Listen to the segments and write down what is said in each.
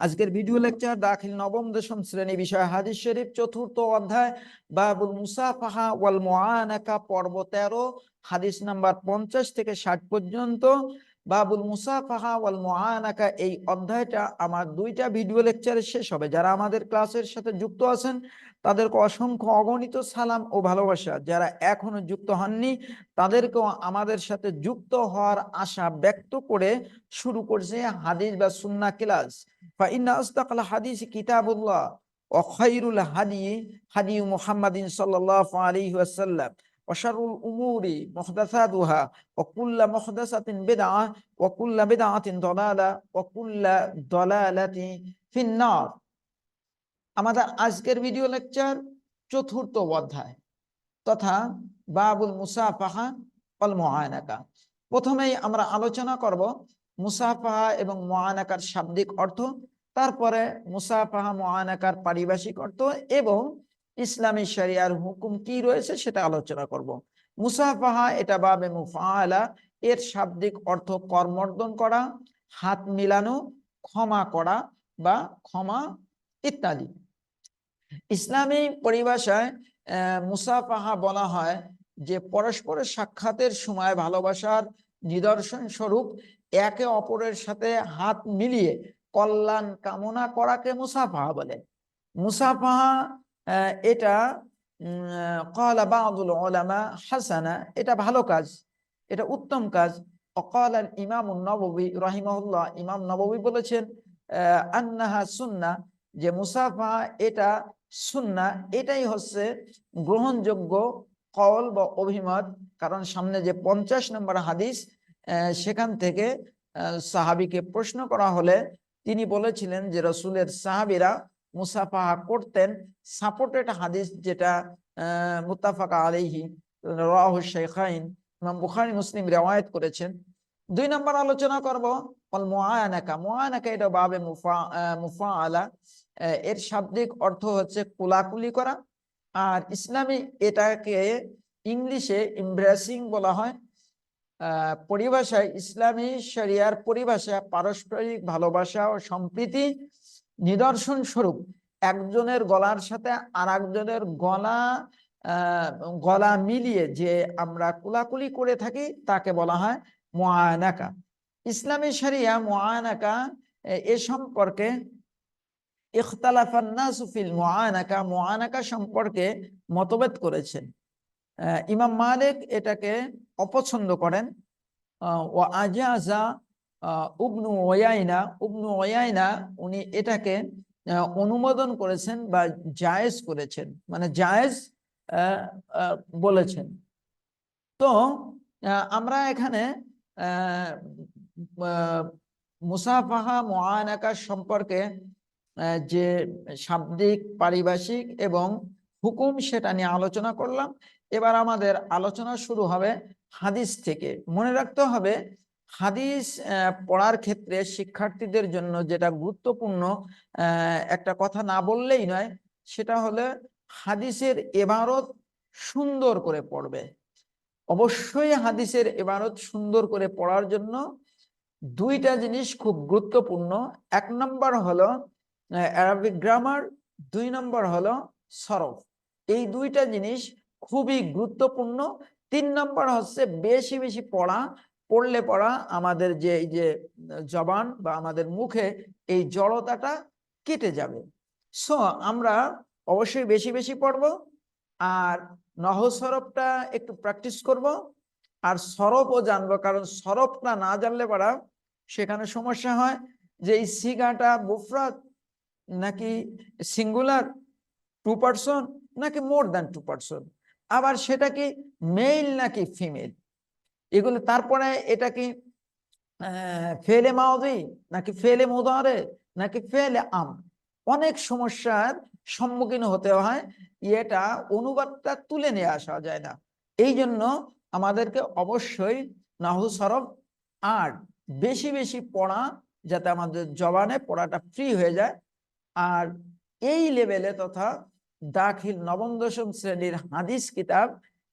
আজকের video lecture দাখিল নবম, দশম শ্রেণি বিষয় হাদিস শরীফ, চতুর্থ অধ্যায়, বাবুল মুসাফাহা ওয়াল মুআনাকা, পর্ব তেরো, হাদিস নাম্বার পঞ্চাশ থেকে ষাট পর্যন্ত। বাবুল মুসাফাহা ওয়াল মুআনাকা এই অধ্যায়টা আমার দুইটা ভিডিও লেকচারে শেষ হবে। যারা আমাদের ক্লাসের সাথে যুক্ত আছেন তাদেরকে অসংখ্য অগণিত সালাম ও ভালোবাসা। যারা এখনও যুক্ত হননি তাদেরকেও আমাদের সাথে যুক্ত হওয়ার আশা ব্যক্ত করে শুরু করছে হাদিস বা সুন্না ক্লাস। ফাইন্না আস্তাকাল হাদিস কিতাবুল্লাহ ও খাইরুল হাদি হাদি মুহাম্মাদিন সাল্লাল্লাহু আলাইহি ওয়াসাল্লাম। ওশারুল উমুরি মুহদাসাতুহা, ওয়া কুল্লা মুহদাসাতিন বিদআ ওয়া কুল্লা ফিন নার আমাদের আজকের ভিডিও লেকচার চতুর্থ অধ্যায় তথা বাবুল মুসাফাহা অল প্রথমেই আমরা আলোচনা করব মুসাফাহা এবং মহানাকার শাব্দিক অর্থ, তারপরে মুসাফাহা মহানাকার পারিভাষিক অর্থ এবং ইসলামী শরিয়ার হুকুম কি রয়েছে সেটা আলোচনা করব। মুসাফাহা, এটা বাবে মুফাআলা, এর শাব্দিক অর্থ কর্মর্দন করা, হাত মিলানো, ক্ষমা করা বা ক্ষমা ইত্যাদি। ইসলামী পরিভাষায় মুসাফাহা বলা হয় যে পরস্পরের সাক্ষাতের সময় ভালোবাসার নিদর্শন স্বরূপ একে অপরের সাথে হাত মিলিয়ে কল্যাণ কামনা করাকে মুসাফাহা বলে। মুসাফাহা এটা কলা বাদুল ওলামা হাসানা, এটা ভালো কাজ, এটা উত্তম কাজ। অকাল ইমাম নবী রাহিমহুল্লাহ, ইমাম নবী বলেছেন আন্নাহা সুন্না, যে মুসাফা এটা সুন্না, এটাই হচ্ছে গ্রহণযোগ্য কল বা অভিমত। কারণ সামনে যে পঞ্চাশ নম্বর হাদিস সেখান থেকে সাহাবিকে প্রশ্ন করা হলে তিনি বলেছিলেন যে রসুলের সাহাবিরা মুসাফাহা করতেন সাপোর্টেড হাদিস যেটা মুতাফাকা আলাইহি, রাহ শেখাইন ইমাম বুখারি, মুসলিম রেওয়ায়ত করেছেন। দুই নম্বর আলোচনা করব এর শাব্দিক অর্থ হচ্ছে কুলাকুলি করা। আর ইসলামী এটাকে ইংলিশে ইমব্রেসিং বলা হয়। পরিভাষায় ইসলামী শরিয়ার পরিভাষা, পারস্পরিক ভালোবাসা ও সম্প্রীতি নিদর্শন স্বরূপ, একজনের গলার সাথে আর একজনের গলা গলা মিলিয়ে যে আমরা কুলাকুলি করে থাকি, তাকে বলা হয় মোয়ানাকা ইসলামী শরিয়া মোয়ানাকা এ সম্পর্কে ইখতালাফান্নাসুফিল মোয়ানাকা মোয়ানাকা সম্পর্কে মতভেদ করেছেন। ইমাম মালিক এটাকে অপছন্দ করেন। ও আজাজা উবনু ওয়াইনা উবনু ওয়াইনা উনি এটাকে অনুমোদন করেছেন বা জায়েজ করেছেন মানে জায়েজ বলেছেন। তো আমরা এখানে মুসাফাহা মোয়ানাকা সম্পর্কে যে শাব্দিক, পারিভাষিক এবং হুকুম সেটা নিয়ে আলোচনা করলাম। এবার আমাদের আলোচনা শুরু হবে হাদিস থেকে। মনে রাখতে হবে হাদিস পড়ার ক্ষেত্রে শিক্ষার্থীদের জন্য যেটা গুরুত্বপূর্ণ একটা কথা না বললেই নয়, সেটা হলে হাদিসের এবারত সুন্দর করে পড়বে। অবশ্যই হাদিসের এবারত সুন্দর করে পড়ার জন্য দুইটা জিনিস খুব গুরুত্বপূর্ণ। এক নম্বর হলো অ্যারাবিক গ্রামার দুই নম্বর হলো সরফ। এই দুইটা জিনিস খুবই গুরুত্বপূর্ণ। তিন নম্বর হচ্ছে বেশি বেশি পড়া পড়লে পড়া আমাদের যে, এই যে, জবান বা আমাদের মুখে এই জড়তাটা কেটে যাবে। সো আমরা অবশ্যই বেশি বেশি পড়ব আর নহ সরফটা একটু প্র্যাকটিস করব। আর সরফও জানব, কারণ সরফটা না জানলে পারা সেখানে সমস্যা হয় যে, এই সিগাটা বুফরাত নাকি সিঙ্গুলার টু পার্সন নাকি মোর দ্যান টু পার্সন? আবার সেটা কি মেল নাকি ফিমেল? এগুলো তারপরে এটা কি ফেলে মাওদি, নাকি ফেলে মোদারে, নাকি ফেলে আম? অনেক সমস্যার সম্মুখীন হতে হয় এটা অনুবাদটা তুলে নিয়ে আসা যায় না। এই জন্য আমাদেরকে অবশ্যই নাহু সরব আর বেশি বেশি পড়া, যাতে আমাদের জবানে পড়াটা ফ্রি হয়ে যায়। আর এই লেভেলে তথা দাখিল নবম দশম শ্রেণির হাদিস কিতাব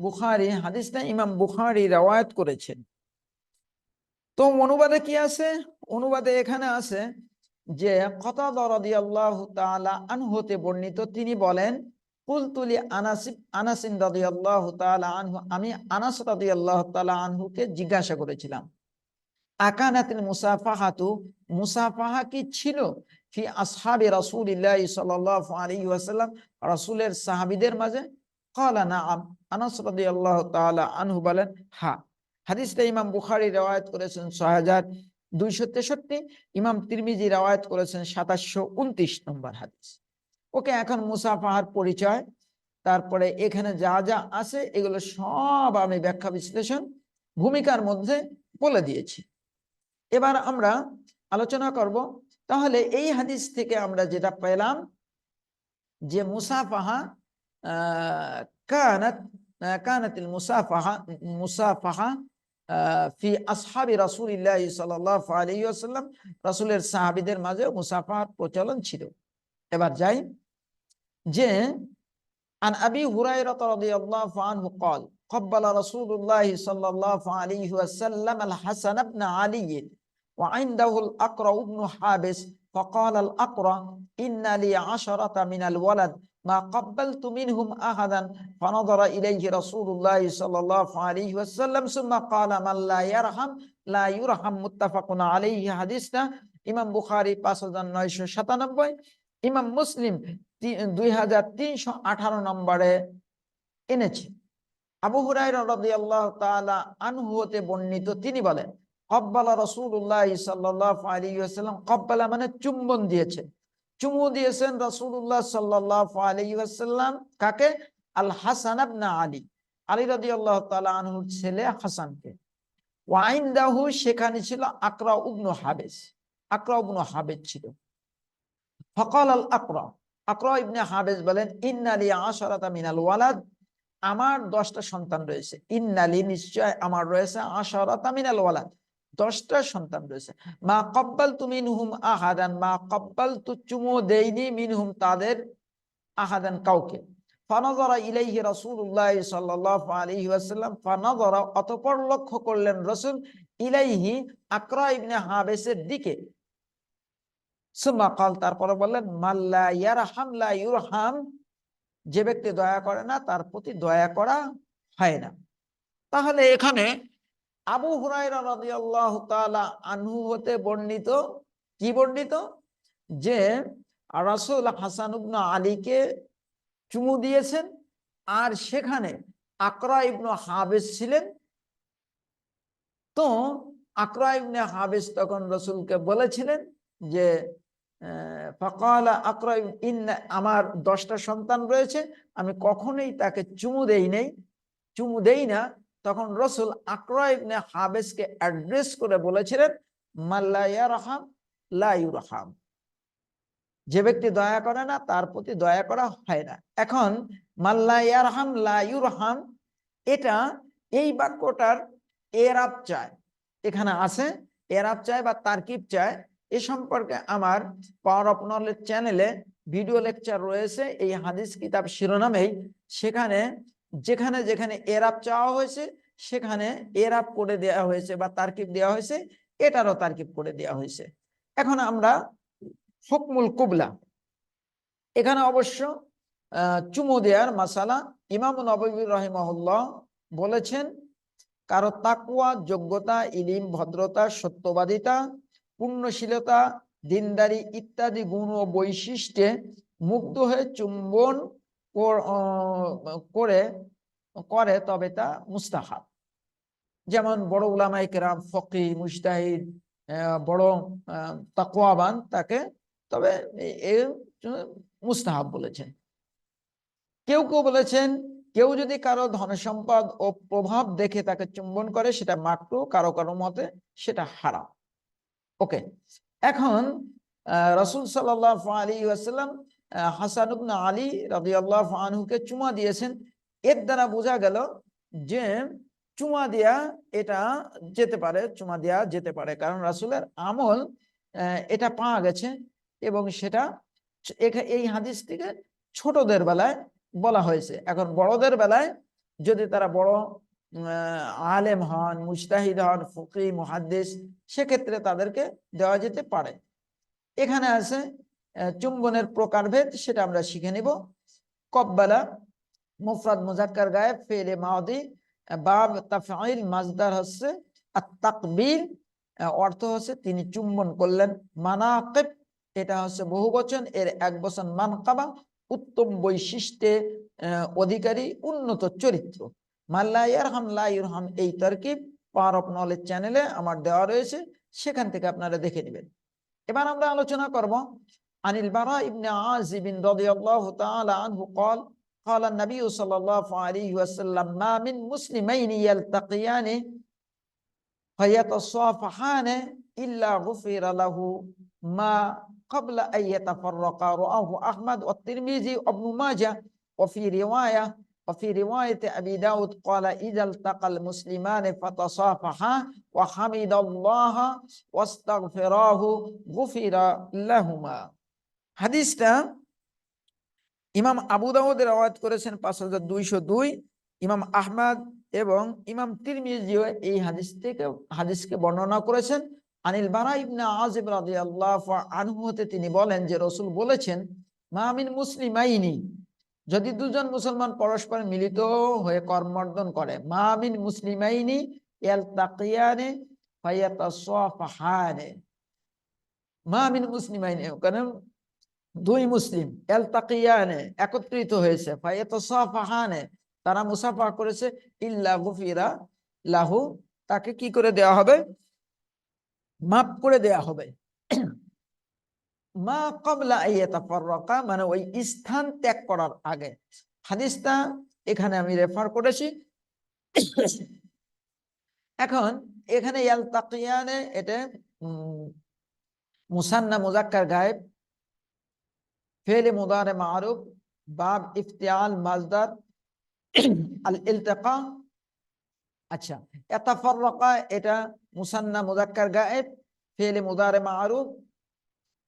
বুখারী হাদিসটা ইমাম বুখারী রওয়ায়াত করেছেন। তো অনুবাদে কি আছে? অনুবাদে এখানে আছে যে কতাদা রাদিয়াল্লাহু তাআলা আনহু হতে বর্ণিত, তিনি বলেন কুলতুলি আনাসিন আনহু। আমি আনাস আনহুকে জিজ্ঞাসা করেছিলাম মুসাফাহাতু? মুসাফাহা কি ছিল? ফি আসহাবি রাসূলিল্লাহ সাল্লাল্লাহু আলাইহি ওয়াসাল্লাম। রাসূলের সাহাবীদের মাঝে? ক্বালা নাআম। আনহু বলেন হ্যাঁ হাদিসটা ইমাম বুখারী রওয়ায়াত করেছেন 6263 ইমাম তিরমিজি রওয়ায়াত করেছেন 2729 নম্বর হাদিস। ওকে, এখন মুসাফাহার পরিচয়, তারপরে এখানে যা যা আছে এগুলো সব আমি ব্যাখ্যা বিশ্লেষণ ভূমিকার মধ্যে বলে দিয়েছি। এবার আমরা আলোচনা করব, তাহলে এই হাদিস থেকে আমরা যেটা পেলাম যে মুসাফাহা কানাত আহ, কানাতিল মুসাফাহা মুসাফাহা আহ, ফি আসহাবি রাসূলিল্লাহ সাল্লাল্লাহু আলাইহি ওয়াসাল্লাম রাসূলের সাহাবীদের মাঝে মুসাফাহার প্রচলন ছিল এবার যাই যে عن أبي هريرة رضي الله عنه قال قبل رسول الله صلى الله عليه وسلم الحسن بن علي وعنده الأقرع بن حابس فقال الأقرع إن لي عشرة من الولد এনেছে। আবু হুরায়রা বর্ণিত তিনি বলেন কব্বাল রসুল্লাহ কব্বালা মানে চুম্বন দিয়েছে। চুমু দিয়েছেন রাসূলুল্লাহ সাল্লাল্লাহু আলাইহি ওয়াসাল্লাম। কাকে? আল হাসান ইবনে আলী। আলী রাদিয়াল্লাহু তাআলা আনহুর ছেলে হাসানকে। ওয়াইন্দাহু সেখানে ছিল আকরা ইবনু হাবেস আকরা ইবনু হাবেস ছিল। ফকাল আল আকরা আকরা ইবনে হাবেস বলেন ইন্নালি আশারাতা মিনাল ওয়ালাদ। আমার দশটা সন্তান রয়েছে। ইন্নালি নিশ্চয় আমার রয়েছে আশারাতা মিনাল ওয়ালাদ। দশটা সন্তান রয়েছে। মা কব্বাল তু মিনহুম আহাদান, মা কব্বাল তু চুমো দেইনি মিনহুম তাদের আহাদান কাউকে। যে ব্যক্তি দয়া করে না, তার প্রতি দয়া করা হয় না। তাহলে এখানে আবু আনহু হতে বর্ণিত, কি বর্ণিত? যে রাসূল হাসান ইবনে আলীকে চুমু দিয়েছেন আর সেখানে আকরা ইবনে হাবেস ছিলেন। তো আকরা ইবনে হাবেস তখন রসুলকে বলেছিলেন যে ফকালা আকরা ইন্না, আমার দশটা সন্তান রয়েছে, আমি কখনোই তাকে চুমু দেই নেই, চুমু দেই না তখন রসুল আকরা ইবনে হাবেসকে অ্যাড্রেস করে বলেছিলেন মাল্লাইয়া রহাম লাইউ রহাম যে ব্যক্তি দয়া করে না, তার প্রতি দয়া করা হয় না। এখন মাল্লাইয়া রহাম এটা এই বাক্যটার এরাব চায়। এখানে আছে, এরাব চায় বা তারকিব চায়। এ সম্পর্কে আমার পাওয়ার অফ নলেজ চ্যানেলে ভিডিও লেকচার রয়েছে, এই হাদিস কিতাব শিরোনামেই। সেখানে যেখানে যেখানে এরাব চাওয়া হয়েছে, সেখানে এরাব করে দেওয়া হয়েছে বা তারকিব দেওয়া হয়েছে, এটারও তারকিব করে দেওয়া হয়েছে। এখন আমরা হুকমুল কুবলা। এখানে অবশ্য চুমু দেয়ার মাসালা ইমাম নবী রহিমহল্লাহ বলেছেন, কারও তাকুয়া যোগ্যতা, ইলিম, ভদ্রতা, সত্যবাদিতা, পুণ্যশীলতা, দিনদারি ইত্যাদি গুণ ও বৈশিষ্ট্যে মুগ্ধ হয়ে চুম্বন করে করে তবে তা মুস্তাহাব। যেমন বড় উলামাই কেরাম, ফকি মুস্তাহিদ বড় তাকুয়াবান তাকে, তবে এ মুস্তাহাব বলেছেন। কেউ কেউ বলেছেন, কেউ যদি কারও ধন সম্পদ ও প্রভাব দেখে তাকে চুম্বন করে, সেটা মাকরু, কারও কারও মতে সেটা হারাম। ওকে, এখন রাসূল সাল্লাল্লাহু আলাইহি ওয়াসাল্লাম আহ, হাসান ইবনে আলী রাদিয়াল্লাহু আনহুকে চুমা দিয়েছেন। এর দ্বারা বোঝা গেল যে চুমা দেয়া এটা যেতে পারে চুমা দেয়া যেতে পারে। কারণ রাসুলের আমল এটা পাওয়া গেছে এবং সেটা এই হাদিস থেকে ছোটদের বেলায় বলা হয়েছে। এখন বড়দের বেলায় যদি তারা বড় আলেম হন মুজতাহিদ হন ফকি মুহাদ্দিস সেক্ষেত্রে তাদেরকে দেওয়া যেতে পারে। এখানে আছে চুম্বনের প্রকারভেদ সেটা আমরা শিখে নিব। কব্বালা, মুফরাদ মুজাক্কার গায়েব, ফেলে মাদি বাব তাফাইল মাজদার হচ্ছে আর তাকবিল অর্থ হচ্ছে তিনি চুম্বন করলেন। মানাকিব, এটা হচ্ছে বহুবচন, এর এক বচন মানকাবা, উত্তম বৈশিষ্ট্যে অধিকারী, উন্নত চরিত্র। মাল্লাইয়ার হাম লাইরহাম এই তরকিব, পাওয়ার অফ নলেজ চ্যানেলে আমার দেওয়া রয়েছে, সেখান থেকে আপনারা দেখে নেবেন। এবার আমরা আলোচনা করব عن البراء بن عازب رضي الله تعالى عنه قال قال النبي صلى الله عليه وسلم ما من مسلمين يلتقيان فيتصافحان إلا غفر له. ما قبل أن يتفرقا رواه أحمد والترمذي وابن ماجه. وفي رواية وفي رواية أبي داود قال إذا التقى المسلمان فتصافحا وحمد الله واستغفراه غفر لهما. হাদিসটা ইমাম আবু দাউদের আওয়াজ করেছেন পাঁচ হাজার দুইশো দুই, ইমাম আহমাদ এবং ইমাম তিরমিজিও এই হাদিস থেকে, হাদিসকে বর্ণনা করেছেন। আনিল বারা ইবনা আজিব রাজি আল্লাহ আনহু হতে তিনি বলেন যে রসুল বলেছেন মামিন মুসলিম আইনি যদি দুজন মুসলমান পরস্পর মিলিত হয়ে কর্মর্দন করে মামিন মুসলিমাইনি এল তাকিয়ানে ফাইয়াতা সফহানে মামিন মুসলিমাইনি কারণ দুই মুসলিম, এলতাকিয়ানে একত্রিত হয়েছে তারা মুসাফা করেছে, ইল্লা গুফিরা লাহু, তাকে কি করে দেওয়া হবে? মাফ করে দেয়া হবে। মা কবলা আইয়াতাফাররাকা মানে ওই স্থান ত্যাগ করার আগে। হাদিসটা এখানে আমি রেফার করেছি। এখন এখানে ইয়ালতাকিয়ানে এটা মুসান্না, মুজাক্কার গায়েব ফেলে মুদারে মারুফ বাব ইফতিয়াল মাজদার আল ইলতিকা আচ্ছা ইয়াতাফাররাকা এটা মুসান্না মুজাক্কার গায়েব ফেলে মুদারে মারুফ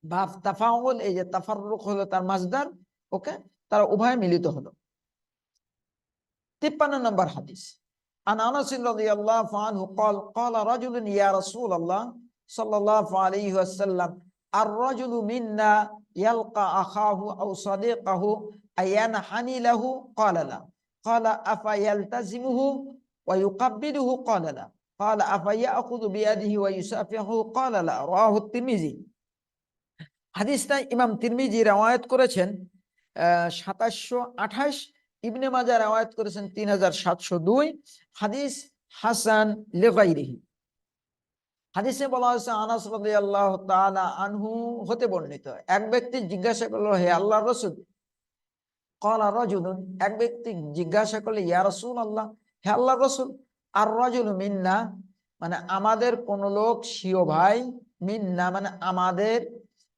বাব তাফাউল এই যে তাফাররুক হলো তার মাজদার ওকে তারা উভয় মিলিত হলো তিপ্পান্ন নম্বর হাদিস عن انس رضي الله عنه قال قال رجل يا رسول الله صلى الله عليه وسلم الرجل منا ইয়ালকা আখাহু আও সাদিকাহু আয়ান হানিলাহু ক্বালালা ক্বালা আফা ইয়ালতাজিমুহু ওয়া ইউকাব্বিদুহু আফা ইয়াখুযু বিয়াদিহি ওয়া ইউসাফিহু তিরমিজি হাদিসটা ইমাম তিরমিজি করেছেন 2728 ইবনে মাজা রওয়ায়াত করেছেন 3702 হাদিস হাসান লিগাইরিহি হাদিসে বলা হয়েছে, আনাস তাআলা আনহু হতে বর্ণিত। এক ব্যক্তি জিজ্ঞাসা করল, হে আল্লাহর রাসূল? ক্বালা রাজুলুন, এক ব্যক্তি জিজ্ঞাসা করল, ইয়া রাসূলুল্লাহ, হে আল্লাহর রাসূল? আর রাজুলু মিন্না মানে আমাদের কোন লোক সিও ভাই মিন্না মানে আমাদের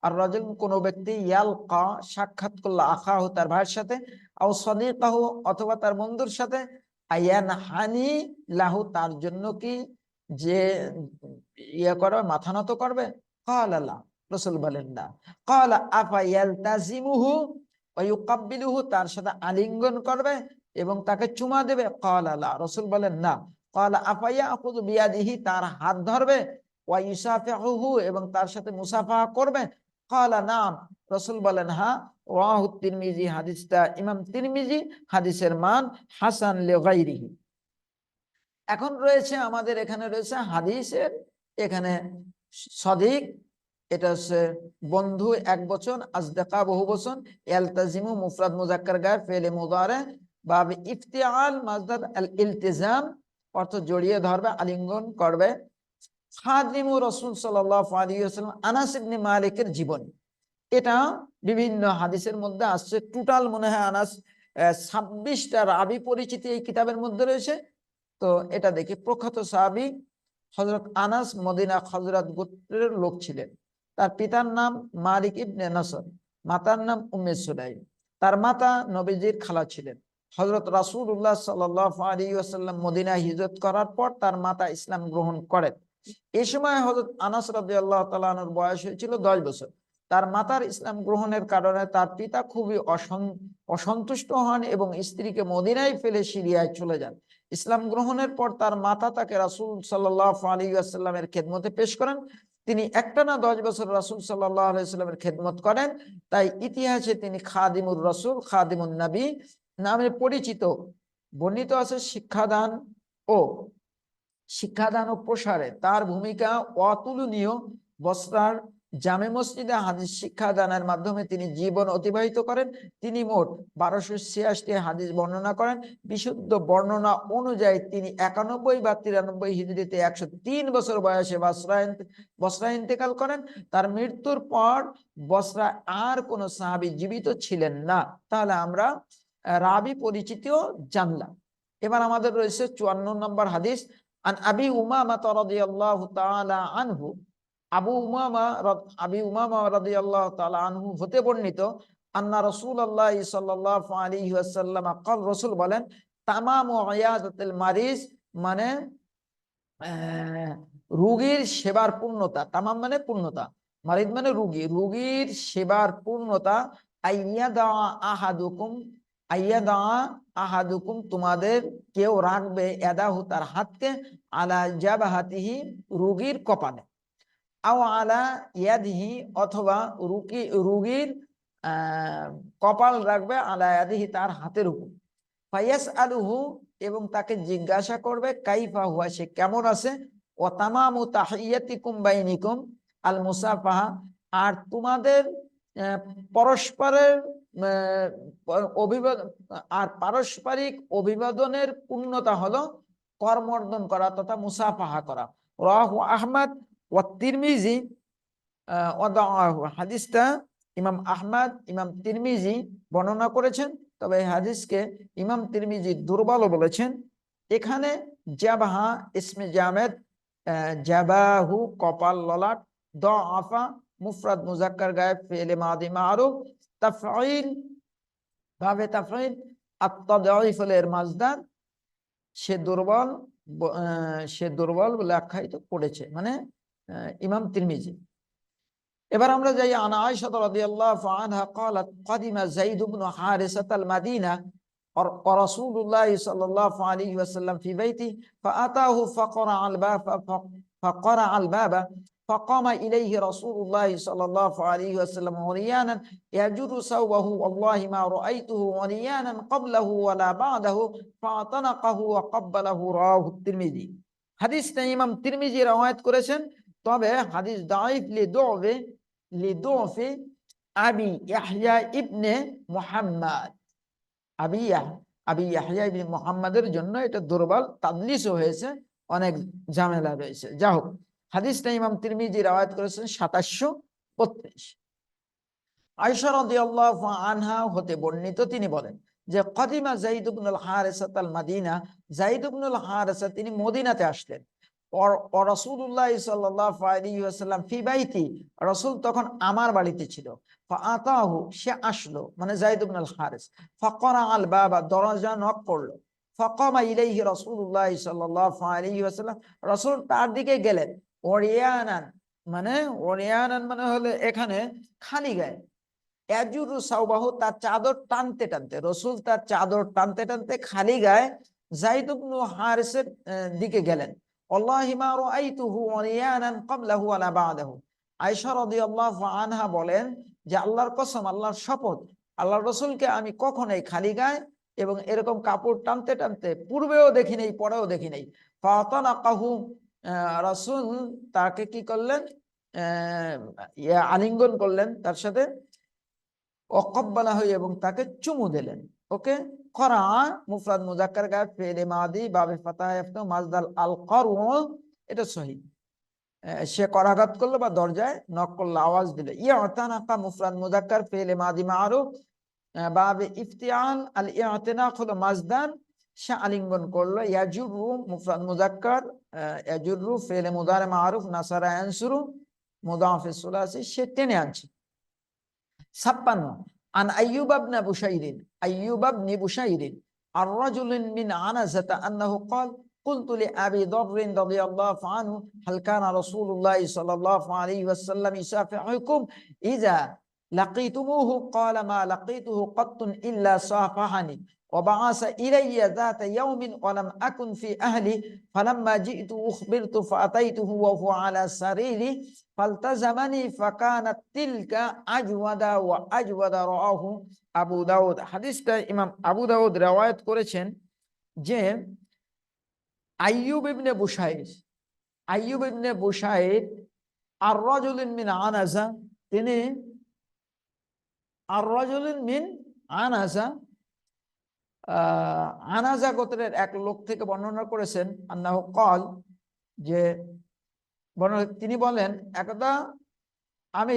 আর রাজুল কোন ব্যক্তি ইয়ালকা, সাক্ষাৎ করল আখাহু তার ভাইয়ের সাথে, আও সদিকাহু, অথবা তার বন্ধুর সাথে আয়ান হানি লাহু, তার জন্য কি যে ইয়ে করবে, মাথা নত করবে? তার সাথে আলিঙ্গন করবে এবং তাকে চুমা দেবে। রসুল বলেন না। তার হাত ধরবে। এবং তার সাথে মুসাফা করবে। নাম, রসুল বলেন তিরমিজি হাদিসের মান হাসান লেগাইরিহি এখন রয়েছে, আমাদের এখানে রয়েছে হাদিসের এখানে সদিক, এটা হচ্ছে বন্ধু এক বচন আজদাকা বহু বচন, ইয়ালতাজিমু মুফরাদ মুজাক্কার গায়ে ফেলে মুদারে, বাব ইফতিয়াল মাজদার আল ইলতিজাম, অর্থ জড়িয়ে ধরবে, আলিঙ্গন করবে। খাদিমু রসুল সাল্লাল্লাহু আলাইহি ওয়াসাল্লাম আনাস ইবনে মালিকের জীবনী। এটা বিভিন্ন হাদিসের মধ্যে আসছে। টোটাল মনে হয় আনাস ছাব্বিশটা রাবি পরিচিতি এই কিতাবের মধ্যে রয়েছে। তো এটা দেখি প্রখ্যাত সাহাবি হজরত আনাস মদিনা হজরত গোত্রের লোক ছিলেন। তার পিতার নাম মালিক ইবনে নাসর, মাতার নাম উমেদ সুলাইম। তার মাতা নবীজির খালা ছিলেন। হজরত রাসুল উল্লাহ সাল্লাম মদিনা হিজরত করার পর তার মাতা ইসলাম গ্রহণ করেন। এই সময় হজরত আনাস রাজি আল্লাহ তাল বয়স হয়েছিল দশ বছর। তার মাতার ইসলাম গ্রহণের কারণে তার পিতা খুবই অসন্তুষ্ট হন এবং স্ত্রীকে মদিনায় ফেলে সিরিয়ায় চলে যান। ইসলাম গ্রহণের পর তার মাতা তাকে রাসূল সাল্লাল্লাহু আলাইহি ওয়াসাল্লামের খেদমতে পেশ করেন। তিনি একটানা দশ বছর রাসূল আলাইহি খেদমত করেন। তাই ইতিহাসে তিনি খাদিমুর রাসূল, খাদিমুন নবী নামে পরিচিত। বর্ণিত আছে শিক্ষাদান ও শিক্ষাদান ও প্রসারে। তার ভূমিকা অতুলনীয়। বস্তার জামে মসজিদে হাদিস শিক্ষাদানের মাধ্যমে তিনি জীবন অতিবাহিত করেন। তিনি মোট বারোশো ছিয়াশটি হাদিস বর্ণনা করেন। বিশুদ্ধ বর্ণনা অনুযায়ী তিনি একানব্বই বা তিরানব্বই হিজড়িতে একশো তিন বছর বয়সে বসরা ইন্তে- বসরা ইন্তেকাল করেন। তার মৃত্যুর পর বসরা আর কোনো সাহাবী জীবিত ছিলেন না। তাহলে আমরা রাবি পরিচিতিও জানলাম। এবার আমাদের রয়েছে চুয়ান্ন নম্বর হাদিস। আন আবি উমামা রাদিয়াল্লাহু তাআলা আনহু আবু উমামা আবি উমামা রাজি আল্লাহ তালা আনহু হতে বর্ণিত আন্না রসুল আল্লাহ সাল্লাহ আকাল রসুল বলেন, তামাম মারিস মানে রুগীর সেবার পূর্ণতা। তামাম মানে পূর্ণতা মারিদ মানে রুগী। রুগীর সেবার পূর্ণতা আইয়া দাওয়া আহাদুকুম আইয়া দাওয়া আহাদুকুম তোমাদের কেউ রাখবে, এদাহু তার হাতকে, আলা জাবাহাতিহি রুগীর কপালে। আও অথবা রুগী রুগীর কপাল রাখবে আলা ইয়াদিহি তার হাতের উপর। ফায়াস আলুহু এবং তাকে জিজ্ঞাসা করবে, কাইফা হুয়া, সে কেমন আছে? ও তামামু তাহিয়াতিকুম বাইনিকুম আল মুসাফাহা। আর তোমাদের পরস্পরের আর পারস্পরিক অভিবাদনের পূর্ণতা হলো করমর্দন করা তথা মুসাফাহা করা। রাহু আহমদ ও তিরমিজি হাদিসটা ইমাম আহমদ, ইমাম তিরমিজি বর্ণনা করেছেন। তবে এই হাদিসকে ইমাম তিরমিজি দুর্বল বলেছেন। এখানে জাবাহা ইসমে জামেদ জাবাহু কপাল ললাট দ আফা মুফরাদ মুজাক্কার গায়েব ফেলে মাদি মারুফ, তাফঈল, ভাবে তাফঈল আত্তাদাইফ এর মাজদার সে দুর্বল সে দুর্বল বলে আখ্যায়িত করেছে। মানে ইমাম তিরমিজি এবার আমরা যাই আনা আয়েশা রাদিয়াল্লাহু আনহা قالت قدم زيد بن حارثة المدينة ور- ورسول الله صلى الله عليه وسلم في بيته فأتاه فقرع الباب ف- فقرع الباب فقام إليه رسول الله صلى الله عليه وسلم عريانا يجر ثوبه والله ما رأيته عريانا قبله ولا بعده فاعتنقه وقبله رواه الترمذي হাদিসটা ইমাম তিরমিজি রওয়ায়াত করেছেন তবে হাদিস দাইফ লিদুফে লিদুফে আবি ইয়াহইয়া ইবনে মুহাম্মদ। আবি আবি ইয়াহইয়া ইবনে মুহাম্মাদের জন্য এটা দুর্বল, তাদলিসও হয়েছে, অনেক ঝামেলা রয়েছে। যা হোক হাদিসটা ইমাম তিরমিজি রওয়ায়াত করেছেন সাতাশশো আয়েশা রাদিয়াল্লাহু আনহা হতে বর্ণিত তিনি বলেন যে, কদিমা ইবনুল হারিসা আল মাদিনা জাইদ ইবনুল হারিসা তিনি মদিনাতে আসলেন। সাল্লাল্লাহু আলাইহি ওয়াসাল্লাম ফি বাইতি, রাসূল তখন আমার বাড়িতে ছিল। ফাআতাহু, সে আসলো মানে জাইদ ইবনুল হারিস ফাকরা আল বাবা দরজা নক করল। ফাকামা ইলাইহি রাসূলুল্লাহ সাল্লাল্লাহু আলাইহি ওয়াসাল্লাম তার দিকে গেলেন। ওরিয়ানান মানে ওরিয়ানান মানে হলো এখানে খালি গায়ে। এজুরু সাউবাহু তার চাদর টানতে টানতে, রসুল তার চাদর টানতে টানতে খালি গায়ে জাইদ ইবনু হারিসের দিকে গেলেন। আল্লাহি আনহা বলেন যে, আল্লাহর কসম, আল্লাহর শপথ, আল্লাহর রসুলকে আমি কখনোই খালি গায়ে এবং এরকম কাপড় টানতে টানতে পূর্বেও দেখি নেই, পরেও দেখি নাই। ফাতানাকাহু রাসূল তাকে কি করলেন? আলিঙ্গন করলেন তার সাথে। অকব্বালা হয়ে এবং তাকে চুমু দিলেন। ওকে? করা মুফরাদ মুজাক্কার গায়ে ফেলে মাদি, বাবে ফাতাহ মাজদাল আল করু এটা সহি। সে করাঘাত করল বা দরজায় নক করল, আওয়াজ দিল। ইয়া অতানাকা মুফরাদ মুজাক্কার, ফেলে মাদি মারুফ। বাবে ইফতিয়াল আল ইয়াতেনাক হলো মাজদার সে আলিঙ্গন করল। ইয়াজুরু, মুফরাদ মুজাক্কার ইয়াজুরু, ফেলে মুদারে মারুফ, নাসারা আনসুরু মুদাফে সুলাসি, সে টেনে আনছে। ছাপ্পান্ন, আন আইয়ুব আবনা বুশাইরিন أيوب بن بشير. عن رجل من عنزة أنه قال قلت لأبي ذر رضي الله عنه هل كان رسول الله صلى الله عليه وسلم يسافحكم؟ إذا لقيتموه؟ قال ما لقيته قط إلا صافحني وبعث إلي ذات يوم ولم أكن في أهلي فلما جئت أخبرت فأتيته وهو على سريري فالتزمني فكانت تلك أجود وأجود رواه আবু দাউদ হাদিসটা ইমাম আবু দাউদ রেওয়ায়াত করেছেন যে আইয়ুব ইবনে বুশাইর আইয়ুব ইবনে বুশাইর আর রাজুলিন মিন আনাজা তিনি আর রাজুলিন মিন আনাজা আহ, আনাজা গোত্রের এক লোক থেকে বর্ণনা করেছেন, আন্নাহু কল যে তিনি বলেন, একদা আমি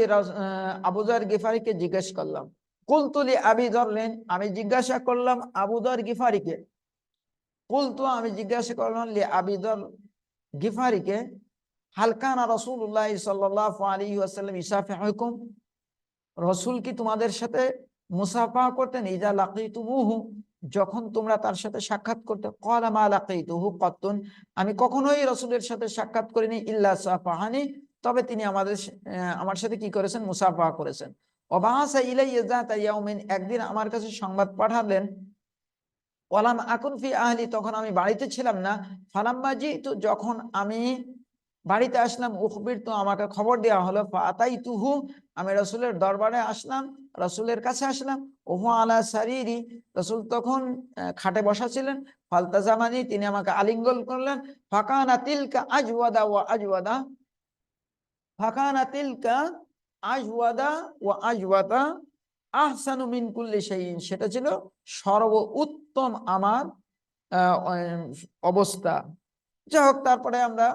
আবুজার গিফারিকে জিজ্ঞেস করলাম। কুলতুলি আবি ধরলেন আমি জিজ্ঞাসা করলাম আবুদর গিফারিকে। কুলতু, আমি জিজ্ঞাসা করলাম লি আবিদর গিফারিকে হালকানা রসুল্লাহ সাল্লাহ আলী আসাল্লাম ইসাফে হুকুম রসুল কি তোমাদের সাথে মুসাফা করতেন? ইজা লাকি তুমুহু যখন তোমরা তার সাথে সাক্ষাৎ করতে আমি কখনোই রসুলের সাথে সাক্ষাৎ করিনি, ইল্লা সাফাহানি তবে তিনি আমাদের আমার সাথে কি করেছেন? মুসাফা করেছেন। একদিন আমার কাছে সংবাদ পাঠালেন, ওয়ালাম আকুন ফি আহলি তখন আমি বাড়িতে ছিলাম না, ফালাম্মা তো যখন আমি বাড়িতে আসলাম, উখবির তো আমাকে খবর দেওয়া হলো ফাতাই তুহু আমি রসুলের দরবারে আসলাম, রসুলের কাছে আসলাম, ওহু আলা সারিরি, রসুল তখন খাটে বসা ছিলেন ফালতা জামানি তিনি আমাকে আলিঙ্গল করলেন, ফাকানা তিলকা আজওয়াদা ওয়া আজওয়াদা, ফাকানা তিলকা আজওয়াদা ওয়া আজওয়াদা, আহসানু মিন কুল্লি শাইইন, সেটা ছিল সর্ব উত্তম আমার অবস্থা। যাই হোক, তারপরে আমরা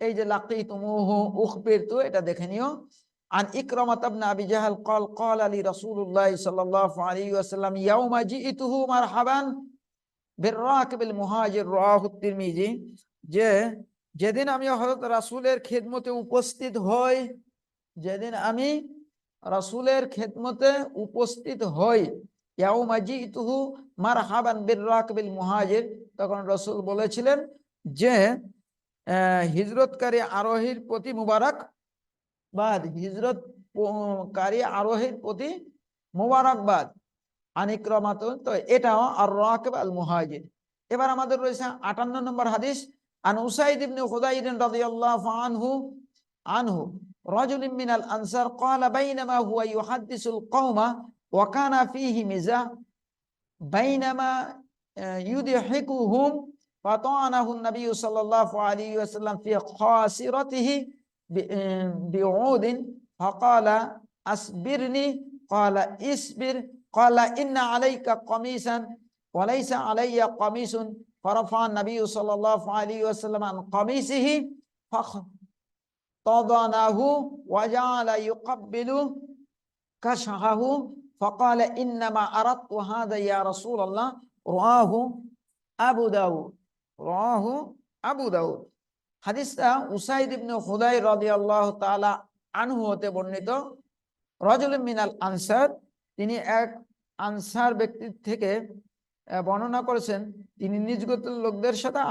এই যে লাকি তুমুহু উখবিরতু এটা দেখে নিও عن إكرمة بن أبي جهل قال قال لي رسول الله صلى الله عليه وسلم يوم جئته مرحبا بالراكب المهاجر رواه الترمذي যে যেদিন আমি হযরত রাসূলের খেদমতে উপস্থিত হই যেদিন আমি রাসূলের খেদমতে উপস্থিত হই ইয়াউমা জিতুহু মারহাবান বিররাকবিল মুহাজির তখন রাসূল বলেছিলেন যে আহ, হিজরতকারী আরোহীর প্রতি মুবারক বাদ হিজরত প- কারী আরোহীর প্রতি মুবারকবাদ আনিক্রমাত তো এটাও আর রাকিব আল মুহাজির এবার আমাদের রয়েছে আটান্ন নম্বর হাদিস আন উসাইদ ইবনে খুদাইর রাদিয়াল্লাহু আনহু আনহু رجل من الأنصار قال بينما هو يحدث القوم وكان فيه مزاح بينما آه، يضحكهم فطعنه النبي صلى الله عليه وسلم في خاسرته آه، بعود. فقال أصبرني. قال إصبر. قال إن عليك قميصا وليس علي قميص. فرفع النبي صلى الله عليه وسلم عن قميصه فاختضنه وجعل يقبل كشعه. فقال إنما أردت هذا يا رسول الله. رواه أبو داود. রাহু আবু দাউদ। হাদিসটা উসাইদ ইবনে খুদাই রাদিয়াল্লাহু তাআলা আনহু হতে বর্ণিত। রাজুল মিনাল আনসার, তিনি এক আনসার ব্যক্তির থেকে বর্ণনা করেছেন, তিনি নিজ গোত্রের লোকদের সাথে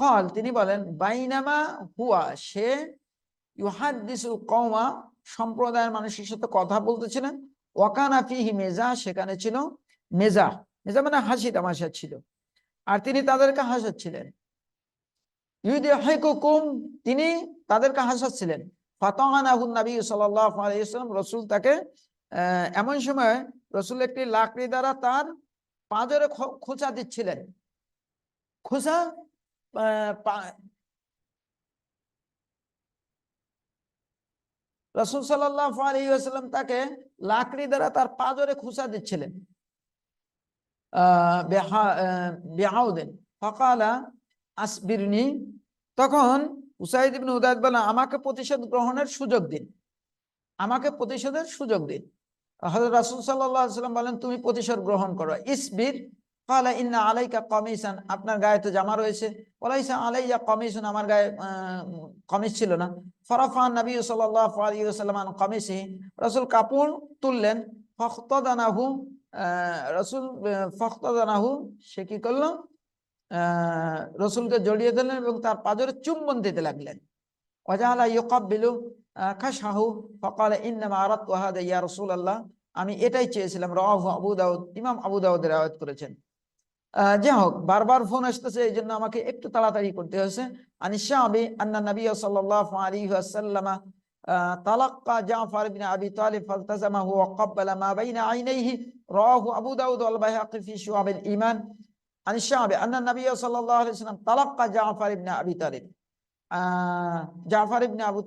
কল তিনি বলেন, বাইনামা হুয়া, সে ইউহাদ্দিসুল কওমা সম্প্রদায়ের মানুষের সাথে কথা বলতেছিলেন। ওয়াকানা ফিহি মেজা সেখানে ছিল মেজা মেজা মানে হাসি, তামাশা ছিল। আর তিনি তাদেরকে হাসাচ্ছিলেন। ইউদিহিকুকুম, তিনি তাদেরকে হাসাচ্ছিলেন। নবী সাল্লাল্লাহু আলাইহি তাকে এমন সময় রাসূল একটি লাকড়ি দ্বারা তার পাঁজরে খোঁচা দিচ্ছিলেন। খোঁচা রাসূল সাল্লাল্লাহু তাকে লাকড়ি দ্বারা তার পাঁজরে খোঁচা দিচ্ছিলেন। আহ, বিহা- আহ, বিহাউদিন ফাকালা আসবিরনি তখন উসাইদ ইবনে উদায়দ আমাকে প্রতিশোধ গ্রহণের সুযোগ দিন। আমাকে প্রতিশোধের সুযোগ দিন। হযরত রাসূল সাল্লাম বলেন তুমি প্রতিশোধ গ্রহণ করো। ইসবির ইন্না আলাইকা কামিসান আপনার গায়ে তো জামা রয়েছে। ওয়ালাইসা আলাইয়া কামিসুন আমার গায়ে কমিজ ছিল না। ফরাফা নবী সাল্লাল্লাহু আলাইহি ওয়াসাল্লাম আন কামিসিহি রাসূল কাপড় তুললেন। ফাখতাদানাহু রাসূল ফাখতাদানাহু, সে কি করল? রসুলকে জড়িয়ে দিলেন এবং তার পাজরে চুম্বন দিতে লাগলেন। আমি এটাই চেয়েছিলাম, রাওয়াহু আবু দাউদ, ইমাম আবু দাউদ রাওয়ায়াত করেছেন। যাই হোক, বারবার ফোন আসতেছে, এই জন্য আমাকে একটু তাড়াতাড়ি করতে হয়েছে। আনি শাবি আন্না নবী সাল্লাল্লাহু আলাইহি ওয়াসাল্লাম তালাক্কা জাফর বিন আবি তালিব ফালতাজামাহু ওয়া ক্বাব্বালা মা বাইনা ইবনে আবু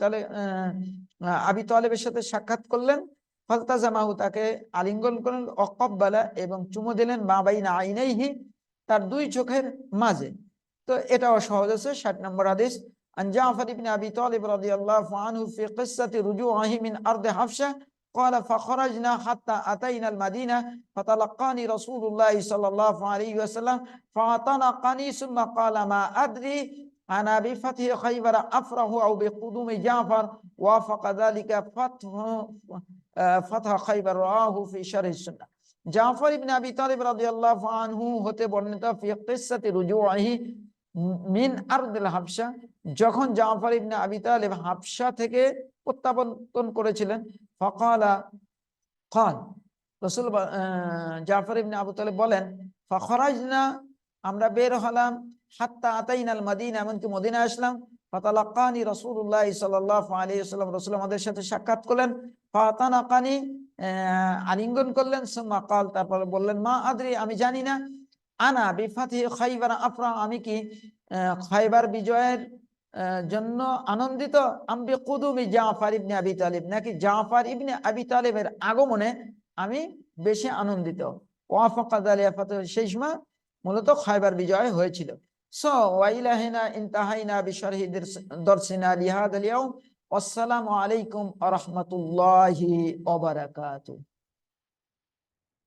আবি সাথে সাক্ষাৎ করলেন। ফালতাজামাহু তাকে আলিঙ্গন করলেন। অকব্বালা এবং চুমু দিলেন মা বাইন আইনাইহি তার দুই চোখের মাঝে। তো এটাও সহজ আছে, ষাট নম্বর আদেশ عن جعفر بن أبي طالب رضي الله عنه في قصة رجوعه من أرض حفشة قال فخرجنا حتى أتينا المدينة فتلقاني رسول الله صلى الله عليه وسلم فاعتنقني ثم قال ما أدري أنا بفتح خيبر أفرح أو بقدوم جعفر وافق ذلك فتح آه، فتح خيبر رآه في شرح السنة জাফর ইবনে আবি তালিব রাদিয়াল্লাহু আনহু হতে বর্ণিত ফি কিসসাতি রুজুইহি মিন আরদিল হাবশা যখন জাফর ইবনে আবি এবং হাফসা থেকে প্রত্যাবর্তন করেছিলেন, ফকালা খান, রসুল জাফর ইবনে আবু তালেব বলেন, ফখরাজনা, আমরা বের হলাম, হাত্তা আতাইন আল মাদিন, এমনকি মদিনা আসলাম, ফাতালাকানি রসুল্লাহ সাল্লাহ আলী সাল্লাম রসুল আমাদের সাথে সাক্ষাৎ করলেন ফাতান ফাতানাকানি আলিঙ্গন করলেন, সুম্মা কাল, তারপরে বললেন, মা আদ্রি, আমি জানি না, আনা বিফাতি খাইবার আফরা, আমি কি খাইবার বিজয়ের জন্য আনন্দিত। আম্বি কুদুমি জাফর ইবনে আবি তালিব। নাকি জাফর ইবনে আবি তালিবের আগমনে আমি বেশি আনন্দিত। মূলত খাইবার বিজয় হয়েছিল। সো, ওয়াইলাহিনা ইনতাহাইনা বিশরহি দর্শিনা লিহাদ আলিয়াউম আসসালামু আলাইকুম আ রহমতুল্লাহি ওয়া বারাকাতুহু।